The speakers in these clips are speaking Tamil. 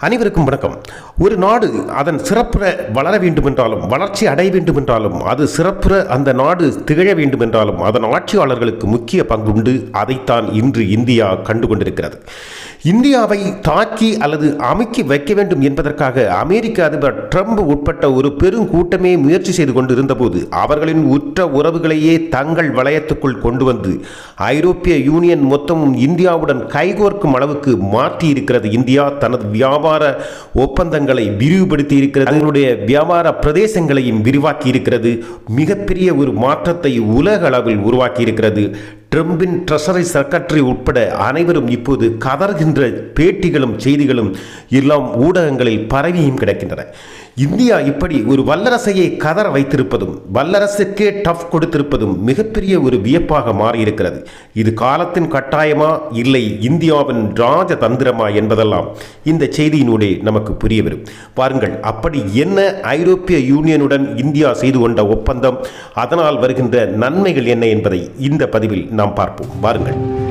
அனைவருக்கும் வணக்கம். ஒரு நாடு அதன் சிறப்புற வளர வேண்டுமென்றாலும் வளர்ச்சி அடைய வேண்டுமென்றாலும் அது சிறப்புற அந்த நாடு திகழ வேண்டுமென்றாலும் அதன் ஆட்சியாளர்களுக்கு முக்கிய பங்குண்டு அதைத்தான் இன்று இந்தியா கண்டு கொண்டிருக்கிறது இந்தியாவை தாக்கி அல்லது அமுக்கி வைக்க வேண்டும் என்பதற்காக அமெரிக்க அதிபர் ட்ரம்ப் உட்பட்ட ஒரு பெருங்கூட்டமே முயற்சி செய்து கொண்டிருந்தபோது அவர்களின் உற்ற உறவுகளையே தங்கள் வளையத்துக்குள் கொண்டு வந்து ஐரோப்பிய யூனியன் மொத்தமும் இந்தியாவுடன் கைகோர்க்கும் அளவுக்கு மாற்றி இருக்கிறது இந்தியா தனது வியாபார ஒப்பந்தங்களை விரிவுபடுத்தி இருக்கிறது அதனுடைய வியாபார பிரதேசங்களையும் விரிவாக்கி இருக்கிறது மிகப்பெரிய ஒரு மாற்றத்தை உலக அளவில் உருவாக்கி இருக்கிறது ட்ரம்பின் ட்ரெஷரி செக்ரட்டரி உட்பட அனைவரும் இப்போது கதறுகின்ற பேட்டிகளும் செய்திகளும் எல்லாம் ஊடகங்களில் பரவியும் கிடக்கின்றன. இந்தியா இப்படி ஒரு வல்லரசையை கதற வைத்திருப்பதும் வல்லரசுக்கே டஃப் கொடுத்திருப்பதும் மிகப்பெரிய ஒரு வியப்பாக மாறியிருக்கிறது. இது காலத்தின் கட்டாயமா இல்லை இந்தியாவின் ராஜதந்திரமா என்பதெல்லாம் இந்த செய்தியினூடே நமக்கு புரிய வரும் பாருங்கள் அப்படி என்ன ஐரோப்பிய யூனியனுடன் இந்தியா செய்து கொண்ட ஒப்பந்தம் அதனால் வருகின்ற நன்மைகள் என்ன என்பதை இந்த பதிவில் நாம் பார்ப்போம். வாருங்கள்.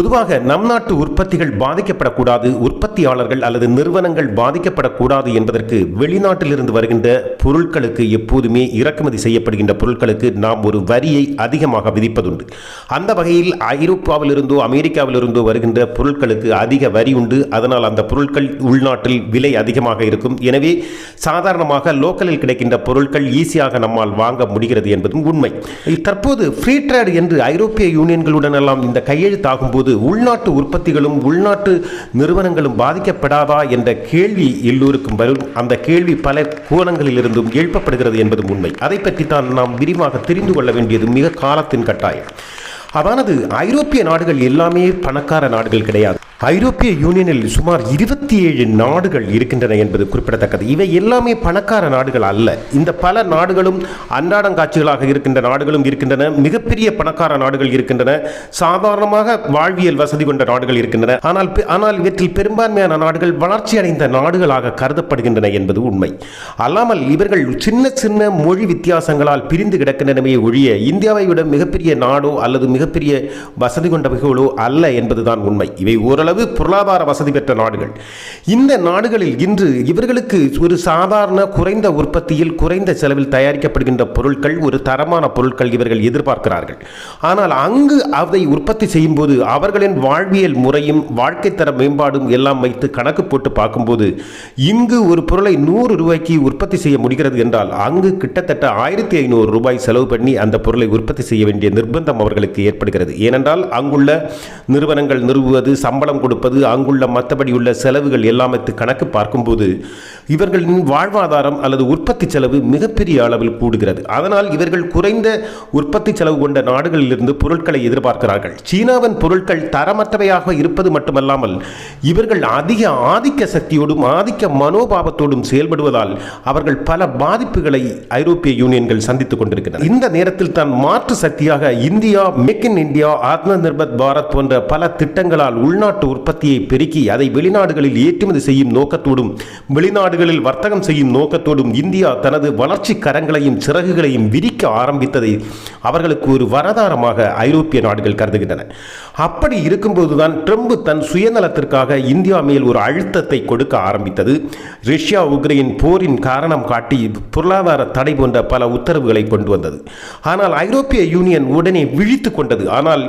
பொதுவாக நம் நாட்டு உற்பத்திகள் பாதிக்கப்படக்கூடாது உற்பத்தியாளர்கள் அல்லது நிறுவனங்கள் பாதிக்கப்படக்கூடாது என்பதற்கு வெளிநாட்டிலிருந்து வருகின்ற பொருட்களுக்கு எப்போதுமே இறக்குமதி செய்யப்படுகின்ற பொருட்களுக்கு நாம் ஒரு வரியை அதிகமாக விதிப்பதுண்டு. அந்த வகையில் ஐரோப்பாவிலிருந்தோ அமெரிக்காவிலிருந்தோ வருகின்ற பொருட்களுக்கு அதிக வரி உண்டு. அதனால் அந்த பொருட்கள் உள்நாட்டில் விலை அதிகமாக இருக்கும். எனவே சாதாரணமாக லோக்கலில் கிடைக்கின்ற பொருட்கள் ஈஸியாக நம்மால் வாங்க முடிகிறது என்பதும் உண்மை. தற்போது ஃப்ரீ ட்ரேட் என்று ஐரோப்பிய யூனியன்களுடன் எல்லாம் இந்த கையெழுத்தாகும் போது உள்நாட்டு உற்பத்திகளும் உள்நாட்டு நிறுவனங்களும் பாதிக்கப்படாதா என்ற கேள்வி எல்லோருக்கும் வரும். அந்த கேள்வி பல கோணங்களிலிருந்தும் எழுப்பப்படுகிறது என்பதும் உண்மை. அதை பற்றி தான் நாம் விரிவாக தெரிந்து கொள்ள வேண்டியது மிக காலத்தின் கட்டாயம். அதானது ஐரோப்பிய நாடுகள் எல்லாமே பணக்கார நாடுகள் கிடையாது. ஐரோப்பிய யூனியனில் சுமார் இருபத்தி ஏழு நாடுகள் இருக்கின்றன என்பது குறிப்பிடத்தக்கது. இவை எல்லாமே பணக்கார நாடுகள் அல்ல. இந்த பல நாடுகளும் அன்றாடங்காட்சிகளாக இருக்கின்ற நாடுகளும் இருக்கின்றன. மிகப்பெரிய பணக்கார நாடுகள் இருக்கின்றன. சாதாரணமாக வாழ்வியல் வசதி கொண்ட நாடுகள் இருக்கின்றன. ஆனால் ஆனால் இவற்றில் பெரும்பான்மையான நாடுகள் வளர்ச்சி அடைந்த நாடுகளாக கருதப்படுகின்றன என்பது உண்மை. அல்லாமல் இவர்கள் சின்ன சின்ன மொழி வித்தியாசங்களால் பிரிந்து கிடக்கின்றனவே ஒழிய இந்தியாவை விட மிகப்பெரிய நாடோ அல்லது மிகப்பெரிய வசதி கொண்டவைகளோ அல்ல என்பதுதான் உண்மை. இவை ஓரளவு பொருளாதார வசதி பெற்ற நாடுகள். இந்த நாடுகளில் இன்று இவர்களுக்கு ஒரு சாதாரண குறைந்த உற்பத்தியில் குறைந்த செலவில் தயாரிக்கப்படுகின்ற பொருட்கள் ஒரு தரமான பொருட்கள் இவர்கள் எதிர்பார்க்கிறார்கள். ஆனால் அங்கு அதை உற்பத்தி செய்யும் போது அவர்களின் வாழ்வியல் முறையும் வாழ்க்கை தர மேம்பாடும் எல்லாம் வைத்து கணக்கு போட்டு பார்க்கும்போது இங்கு ஒரு பொருளை நூறு ரூபாய்க்கு உற்பத்தி செய்ய முடிகிறது என்றால் அங்கு கிட்டத்தட்ட ஆயிரத்தி ஐநூறு ரூபாய் செலவு பண்ணி அந்த பொருளை உற்பத்தி செய்ய வேண்டிய நிர்பந்தம் அவர்களுக்கு ஏற்படுகிறது. ஏனென்றால் அங்குள்ள நிறுவனங்கள் நிறுவுவது சம்பளம் கொடுப்பது அங்குள்ள மற்றபடி உள்ள செலவுகள் எல்லாமத்து கணக்கு பார்க்கும்போது இவர்களின் வாழ்வாதாரம் அல்லது உற்பத்தி செலவு மிகப்பெரிய அளவில் கூடுகிறது. அதனால் இவர்கள் குறைந்த உற்பத்தி செலவு கொண்ட நாடுகளிலிருந்து பொருட்களை எதிர்பார்க்கிறார்கள். சீனாவின் பொருட்கள் தரமற்றவையாக இருப்பது மட்டுமல்லாமல் இவர்கள் அதிக ஆதிக்க சக்தியோடும் ஆதிக்க மனோபாவத்தோடும் செயல்படுவதால் அவர்கள் பல பாதிப்புகளை ஐரோப்பிய யூனியன்கள் சந்தித்துக் கொண்டிருக்கின்றன. இந்த நேரத்தில் தான் மாற்று சக்தியாக இந்தியா மேக் இன் இந்தியா ஆத்ம நிர்பத் பாரத் போன்ற பல திட்டங்களால் உள்நாட்டு உற்பத்தியை பெருக்கி அதை வெளிநாடுகளில் ஏற்றுமதி செய்யும் நோக்கத்தோடும் நாடுகளில் வர்த்தகம் செய்யும் நோக்கத்தோடும் இந்தியா தனது வளர்ச்சி கரங்களையும் சிறகுகளையும் விரிக்க ஆரம்பித்ததை அவர்களுக்கு ஒரு வரதாரமாக ஐரோப்பிய நாடுகள் கருதுகின்றன. அப்படி இருக்கும்போதுதான் ட்ரம்ப் தன் சுயநலத்திற்காக இந்தியா மேல் ஒரு அழுத்தத்தை கொடுக்க ஆரம்பித்தது. ரஷ்யா உக்ரைன் போரின் காரணம் காட்டி பொருளாதார தடை போன்ற பல உத்தரவுகளை கொண்டு வந்தது. ஆனால் ஐரோப்பிய யூனியன் உடனே விழித்து கொண்டது. ஆனால்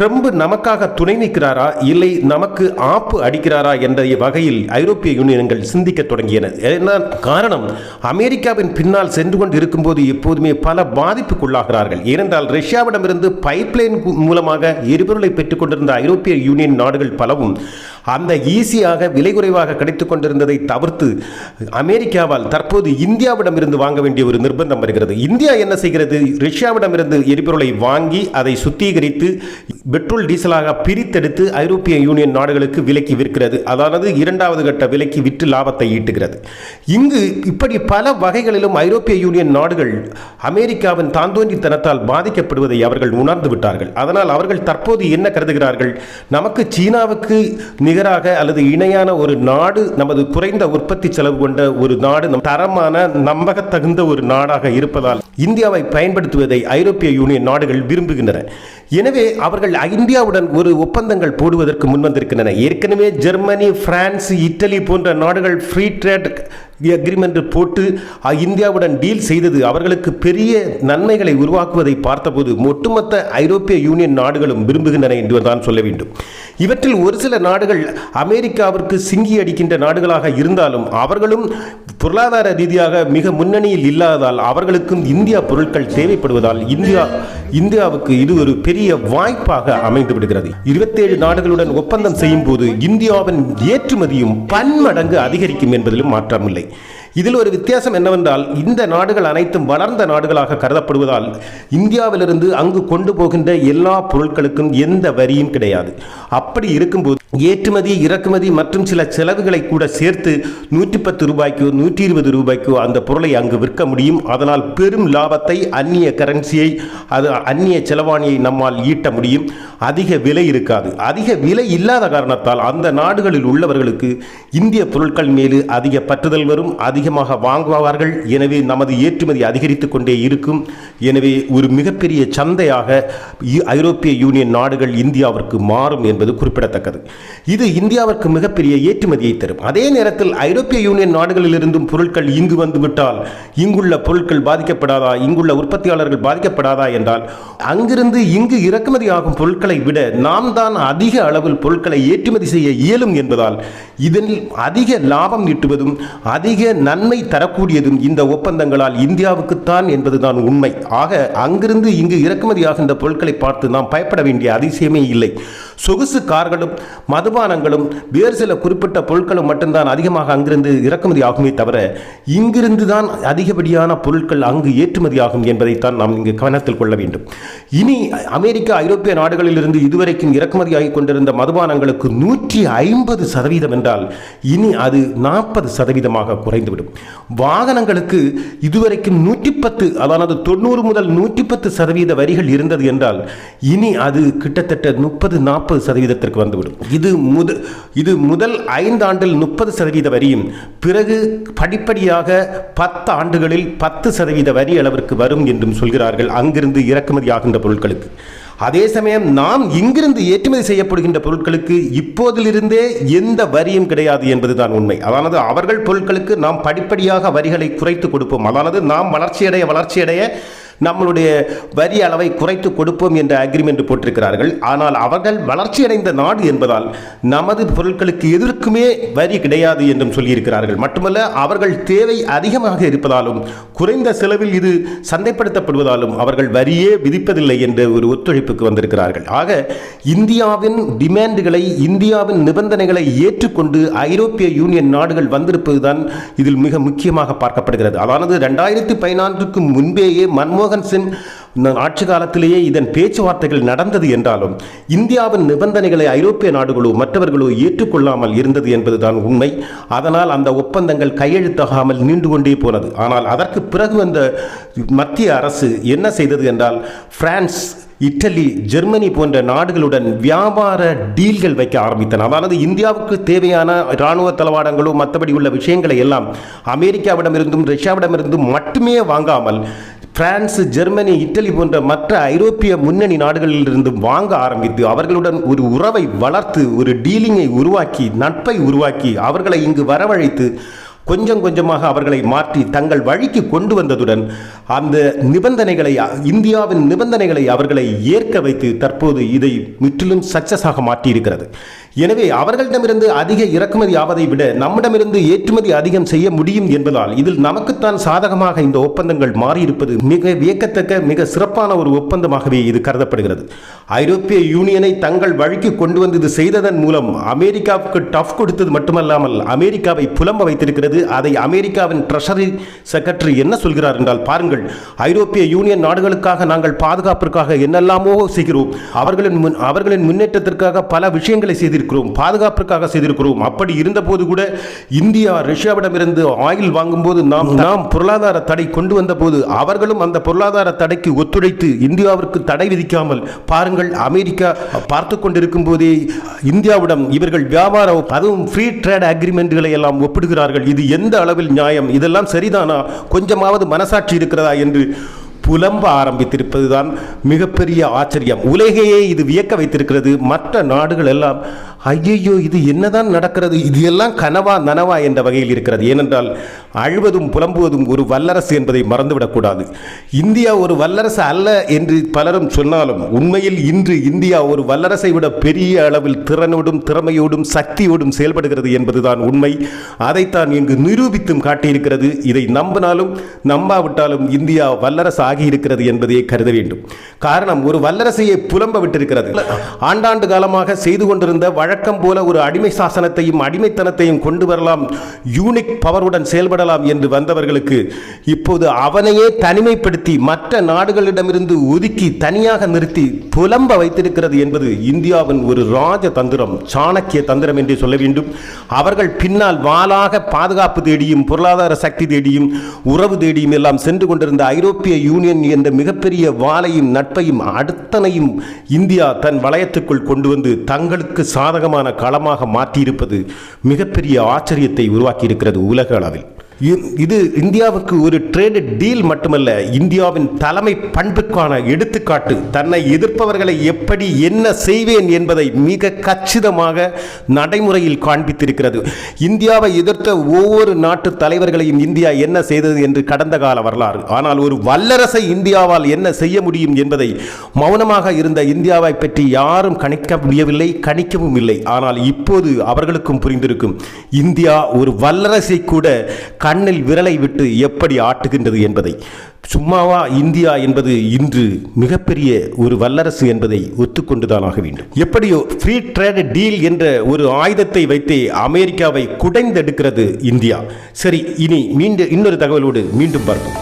ட்ரம்ப் நமக்காக துணை நிற்கிறாரா? இல்லை நமக்கு ஆப்பு அடிக்கிறாரா? என்ற வகையில் ஐரோப்பிய யூனியன்கள் சிந்திக்க தொடங்கியன. என்ன காரணம்? அமெரிக்காவின் பின்னால் சென்று கொண்டு இருக்கும்போது எப்போதுமே பல பாதிப்புக்குள்ளாகிறார்கள். ஏனென்றால் ரஷ்யாவிடமிருந்து பைப்லைன் மூலமாக எரிபொருளை பெற்றுக் கொண்டிருந்த ஐரோப்பிய யூனியன் நாடுகள் பலவும் அந்த ஈஸியாக விலை குறைவாக கிடைத்துக் கொண்டிருந்ததை தவிர்த்து அமெரிக்காவால் தற்போது இந்தியாவிடமிருந்து வாங்க வேண்டிய ஒரு நிர்பந்தம் வருகிறது. இந்தியா என்ன செய்கிறது? ரஷ்யாவிடமிருந்து எரிபொருளை வாங்கி அதை சுத்திகரித்து பெட்ரோல் டீசலாக பிரித்தெடுத்து ஐரோப்பிய யூனியன் நாடுகளுக்கு விலைக்கு விற்கிறது. அதாவது இரண்டாவது கட்ட விலைக்கு விற்று லாபத்தை ஈட்டுகிறது. இங்கு இப்படி பல வகைகளிலும் ஐரோப்பிய யூனியன் நாடுகள் அமெரிக்காவின் தாந்தோன்றித்தனத்தால் பாதிக்கப்படுவதை அவர்கள் உணர்ந்து விட்டார்கள். அதனால் அவர்கள் தற்போது என்ன கருதுகிறார்கள்? நமக்கு சீனாவுக்கு நிகராக அல்லது இணையான ஒரு நாடு நமது குறைந்த உற்பத்தி செலவு கொண்ட ஒரு நாடு தரமான நம்பகத்தகுந்த ஒரு நாடாக இருப்பதால் இந்தியாவை பயன்படுத்துவதை ஐரோப்பிய யூனியன் நாடுகள் விரும்புகின்றன. எனவே அவர்கள் இந்தியாவுடன் ஒரு ஒப்பந்தங்கள் போடுவதற்கு முன்வந்திருக்கின்றன. ஏற்கனவே ஜெர்மனி பிரான்ஸ் இட்டலி போன்ற நாடுகள் ஃப்ரீ ட்ரேட் அக்ரிமெண்ட் போட்டு இந்தியாவுடன் டீல் செய்தது அவர்களுக்கு பெரிய நன்மைகளை உருவாக்குவதை பார்த்தபோது ஒட்டுமொத்த ஐரோப்பிய யூனியன் நாடுகளும் விரும்புகின்றன என்று தான் சொல்ல வேண்டும். இவற்றில் ஒரு சில நாடுகள் அமெரிக்காவிற்கு சிங்கி அடிக்கின்ற நாடுகளாக இருந்தாலும் அவர்களும் பொருளாதார ரீதியாக மிக முன்னணியில் இல்லாததால் அவர்களுக்கும் இந்தியா பொருட்கள் தேவைப்படுவதால் இந்தியா இந்தியாவுக்கு இது ஒரு பெரிய வாய்ப்பாக அமைந்து விடுகிறது இருபத்தேழு நாடுகளுடன் ஒப்பந்தம் செய்யும் போது இந்தியாவின் ஏற்றுமதியும் பன்மடங்கு அதிகரிக்கும் என்பதிலும் மாற்றமில்லை. இதில் ஒரு வித்தியாசம் என்னவென்றால் இந்த நாடுகள் அனைத்தும் வளர்ந்த நாடுகளாக கருதப்படுவதால் இந்தியாவிலிருந்து அங்கு கொண்டு போகின்ற எல்லா பொருட்களுக்கும் எந்த வரியும் கிடையாது. அப்படி இருக்கும்போது ஏற்றுமதி இறக்குமதி மற்றும் சில செலவுகளை கூட சேர்த்து நூற்றி பத்து ரூபாய்க்கோ நூற்றி இருபது ரூபாய்க்கோ அந்த பொருளை அங்கு விற்க முடியும். அதனால் பெரும் லாபத்தை அந்நிய கரன்சியை அது அந்நிய செலவாணியை நம்மால் ஈட்ட முடியும். அதிக விலை இருக்காது. அதிக விலை இல்லாத காரணத்தால் அந்த நாடுகளில் உள்ளவர்களுக்கு இந்திய பொருட்கள் மேலு அதிக பற்றுதல் வரும். அதிகமாக வாங்குவார்கள் எனவே நமது ஏற்றுமதி அதிகரித்து கொண்டே இருக்கும். எனவே ஒரு மிகப்பெரிய சந்தையாக இ- ஐரோப்பிய யூனியன் நாடுகள் இந்தியாவிற்கு மாறும் என்பது குறிப்பிடத்தக்கது. இது இந்தியாவிற்கு மிகப்பெரிய ஏற்றுமதியை தரும். அதே நேரத்தில் ஐரோப்பிய யூனியன் நாடுகளிலிருந்தும் பொருட்கள் இங்கு வந்துவிட்டால் இங்குள்ள பொருட்கள் பாதிக்கப்படாதா இங்குள்ள உற்பத்தியாளர்கள் பாதிக்கப்படாதா என்றால் அங்கிருந்து இங்கு இறக்குமதி ஆகும் பொருட்களை விட நாம் தான் அதிக அளவில் பொருட்களை ஏற்றுமதி செய்ய இயலும் என்பதால் இதில் அதிக லாபம் ஈட்டுவதும் அதிக நன்மை தரக்கூடியதும் இந்த ஒப்பந்தங்களால் இந்தியாவுக்குத்தான் என்பதுதான் உண்மை. ஆக அங்கிருந்து இங்கு இறக்குமதியாகின்ற பொருட்களை பார்த்து நாம் பயப்பட வேண்டிய அதிசயமே இல்லை. சொகுசு கார்களும் மதுபானங்களும் வேறு சில குறிப்பிட்ட பொருட்களும் மட்டும்தான் அதிகமாக அங்கிருந்து இறக்குமதி ஆகுமே தவிர இங்கிருந்து தான் அதிகப்படியான பொருட்கள் அங்கு ஏற்றுமதி ஆகும் என்பதைத்தான் நாம் இங்கு கவனத்தில் கொள்ள வேண்டும். இனி அமெரிக்கா ஐரோப்பிய நாடுகளிலிருந்து இதுவரைக்கும் இறக்குமதியாகி கொண்டிருந்த மதுபானங்களுக்கு நூற்றி ஐம்பது சதவீதம் என்றால் இனி அது நாற்பது சதவீதமாக குறைந்துவிடும். வாகனங்களுக்கு இதுவரைக்கும் நூற்றி பத்து அதாவது தொண்ணூறு முதல் நூற்றி பத்து சதவீத வரிகள் இருந்தது என்றால் இனி அது கிட்டத்தட்ட முப்பது நாற்பது சதவீதத்திற்கு வந்துவிடும். இது முத இது முதல் ஐந்து ஆண்டில் முப்பது சதவீத வரியும் பிறகு படிப்படியாக பத்து ஆண்டுகளில் பத்து சதவீத வரி அளவிற்கு வரும் என்றும் சொல்கிறார்கள். அங்கிருந்து இறக்குமதி ஆகின்ற பொருட்களுக்கு. அதே சமயம் நாம் இங்கிருந்து ஏற்றுமதி செய்யப்படுகின்ற பொருட்களுக்கு இப்போதிலிருந்தே எந்த வரியும் கிடையாது என்பதுதான் உண்மை. அதானது அவர்கள் பொருட்களுக்கு நாம் படிப்படியாக வரிகளை குறைத்து கொடுப்போம். அதானது நாம் வளர்ச்சியடைய வளர்ச்சியடைய நம்மளுடைய வரி அளவை குறைத்து கொடுப்போம் என்ற அக்ரிமெண்ட் போட்டிருக்கிறார்கள். ஆனால் அவர்கள் வளர்ச்சியடைந்த நாடு என்பதால் நமது பொருட்களுக்கு எதற்குமே வரி கிடையாது என்றும் சொல்லியிருக்கிறார்கள். மட்டுமல்ல அவர்கள் தேவை அதிகமாக இருப்பதாலும் குறைந்த செலவில் இது சந்தைப்படுத்தப்படுவதாலும் அவர்கள் வரியே விதிப்பதில்லை என்ற ஒரு ஒத்துழைப்புக்கு வந்திருக்கிறார்கள். ஆக இந்தியாவின் டிமாண்டுகளை இந்தியாவின் நிபந்தனைகளை ஏற்றுக்கொண்டு ஐரோப்பிய யூனியன் நாடுகள் வந்திருப்பதுதான் இதில் மிக முக்கியமாக பார்க்கப்படுகிறது. அதானது ரெண்டாயிரத்தி பதினான்குக்கு முன்பேயே மன்மோகன் சிங் ஆட்சி காலத்திலேயே இதன் பேச்சுவார்த்தைகள் நடந்தது என்றாலும் இந்தியாவின் நிபந்தனைகளை ஐரோப்பிய நாடுகளோ மற்றவர்களோ ஏற்றுக்கொள்ளாமல் இருந்தது என்பதுதான் உண்மை. அதனால் அந்த ஒப்பந்தங்கள் கையெழுத்தாகாமல் நீண்டு கொண்டே போனது. ஆனால் அதற்கு பிறகு வந்த மத்திய அரசு என்ன செய்தது என்றால் பிரான்ஸ் இட்டலி ஜெர்மனி போன்ற நாடுகளுடன் வியாபார டீல்கள் வைக்க ஆரம்பித்தன. அதாவது இந்தியாவுக்கு தேவையான இராணுவ தளவாடங்களோ மற்றபடி உள்ள விஷயங்களை எல்லாம் அமெரிக்காவிடமிருந்தும் ரஷ்யாவிடமிருந்தும் மட்டுமே வாங்காமல் பிரான்ஸ் ஜெர்மனி இட்டலி போன்ற மற்ற ஐரோப்பிய முன்னணி நாடுகளிலிருந்து வாங்க ஆரம்பித்து அவர்களுடன் ஒரு உறவை வளர்த்து ஒரு டீலிங்கை உருவாக்கி நட்பை உருவாக்கி அவர்களை இங்கு வரவழைத்து கொஞ்சம் கொஞ்சமாக அவர்களை மாற்றி தங்கள் வழிக்கு கொண்டு வந்ததுடன் அந்த நிபந்தனைகளை இந்தியாவின் நிபந்தனைகளை அவர்களை ஏற்க வைத்து தற்போது இதை முற்றிலும் சக்சஸாக மாற்றியிருக்கிறது. எனவே அவர்களிடமிருந்து அதிக இறக்குமதி ஆவதை விட நம்மிடமிருந்து ஏற்றுமதி அதிகம் செய்ய முடியும் என்பதால் இதில் நமக்குத்தான் சாதகமாக இந்த ஒப்பந்தங்கள் மாறியிருப்பது மிக வியக்கத்தக்க மிக சிறப்பான ஒரு ஒப்பந்தமாகவே இது கருதப்படுகிறது. ஐரோப்பிய யூனியனை தங்கள் வழிக்கு கொண்டு வந்து இது செய்ததன் மூலம் அமெரிக்காவுக்கு டஃப் கொடுத்தது மட்டுமல்லாமல் அமெரிக்காவை புலம்ப வைத்திருக்கிறது. அதை அமெரிக்காவின் ட்ரெஷரி செக்ரட்டரி என்ன சொல்கிறார் என்றால் பாருங்கள். ஐரோப்பிய யூனியன் நாடுகளுக்காக நாங்கள் பாதுகாப்பிற்காக என்னெல்லாமோ செய்கிறோம். அவர்களின் முன் அவர்களின் முன்னேற்றத்திற்காக பல விஷயங்களை செய்திருக்கிறோம். பாதுகாப்பிற்காக செய்திருக்கிறோம். அப்படி இருந்தபோது கூட இந்தியா ரஷ்யாவிடமிருந்து ஆயில் வாங்கும்போது நாம் நாம் பொருளாதார தடை கொண்டு வந்த போது அவர்களும் அந்த பொருளாதார தடைக்கு ஒத்துழைத்து இந்தியாவிற்கு தடை விதிக்காமல் பாருங்கள் அமெரிக்கா பார்த்து கொண்டிருக்கும் போதே இந்தியாவிடம் இவர்கள் வியாபார அதுவும் ஃப்ரீ ட்ரேட் அக்ரிமெண்ட்களை எல்லாம் ஒப்பிடுகிறார்கள். இது எந்த அளவில் நியாயம்? இதெல்லாம் சரிதானா? கொஞ்சமாவது மனசாட்சி இருக்கிற என்று புலம்ப ஆரம்பித்திருப்பதுதான் மிகப்பெரிய ஆச்சரியம். உலகையே இது வியக்க வைத்திருக்கிறது. மற்ற நாடுகள் எல்லாம் ஐயையோ இது என்னதான் நடக்கிறது? இது எல்லாம் கனவா நனவா என்ற வகையில் இருக்கிறது. ஏனென்றால் அழுவதும் புலம்புவதும் ஒரு வல்லரசு என்பதை மறந்துவிடக்கூடாது. இந்தியா ஒரு வல்லரசு அல்ல என்று பலரும் சொன்னாலும் உண்மையில் இன்று இந்தியா ஒரு வல்லரசை விட பெரிய அளவில் திறனோடும் திறமையோடும் சக்தியோடும் செயல்படுகிறது என்பதுதான் உண்மை. அதைத்தான் இங்கு நிரூபித்தும் காட்டியிருக்கிறது. இதை நம்பினாலும் நம்பாவிட்டாலும் இந்தியா வல்லரசு ஆகியிருக்கிறது என்பதையே கருத வேண்டும். காரணம் ஒரு வல்லரசையை புலம்ப விட்டிருக்கிறது. ஆண்டாண்டு காலமாக செய்து கொண்டிருந்த வழக்கம் போல ஒரு அடிமை சாசனத்தையும் அடிமைத்தனத்தையும் கொண்டு வரலாம். யூனிக் பவருடன் செயல்படலாம் என்று வந்தவர்களுக்கு இப்போது அவனையே தனிமைப்படுத்தி மற்ற நாடுகளிடமிருந்து ஒதுக்கி தனியாக நிறுத்தி புலம்ப வைத்திருக்கிறது என்பது இந்தியாவின் ஒரு ராஜ தந்திரம் சாணக்கிய தந்திரம் என்று சொல்ல வேண்டும். அவர்கள் பின்னால் வாளாக பாதுகாப்பு தேடியும் பொருளாதார சக்தி தேடியும் உறவு தேடியும் எல்லாம் சென்று கொண்டிருந்த ஐரோப்பிய யூனியன் என்ற மிகப்பெரிய வாளையும் நட்பையும் அடுத்தனையும் இந்தியா தன் வளையத்துக்குள் கொண்டு வந்து தங்களுக்கு சாதக சாதகமான களமாக மாற்றியிருப்பது மிகப்பெரிய ஆச்சரியத்தை உருவாக்கியிருக்கிறது உலக அளவில். இது இந்தியாவுக்கு ஒரு ட்ரேடு டீல் மட்டுமல்ல இந்தியாவின் தலைமை பண்புக்கான எடுத்துக்காட்டு. தன்னை எதிர்ப்பவர்களை எப்படி என்ன செய்வேன் என்பதை மிக கச்சிதமாக நடைமுறையில் காண்பித்திருக்கிறது. இந்தியாவை எதிர்த்த ஒவ்வொரு நாட்டு தலைவர்களையும் இந்தியா என்ன செய்தது என்று கடந்த கால வரலாறு. ஆனால் ஒரு வல்லரசை இந்தியாவால் என்ன செய்ய முடியும் என்பதை மௌனமாக இருந்த இந்தியாவை பற்றி யாரும் கணிக்க முடியவில்லை கணிக்கவும் இல்லை. ஆனால் இப்போது அவர்களுக்கும் புரிந்திருக்கும் இந்தியா ஒரு வல்லரசை கூட கண்ணில் விரலை விட்டு எப்படி ஆட்டுகின்றது என்பதை. சும்மாவா இந்தியா என்பது இன்று மிகப்பெரிய ஒரு வல்லரசு என்பதை ஒத்துக்கொண்டுதான் ஆக வேண்டும். எப்படியோ ஃப்ரீ ட்ரேட் டீல் என்ற ஒரு ஆயுதத்தை வைத்தே அமெரிக்காவை குடைந்தெடுக்கிறது இந்தியா. சரி இனி மீண்டும் இன்னொரு தகவலோடு மீண்டும் பார்ப்போம்.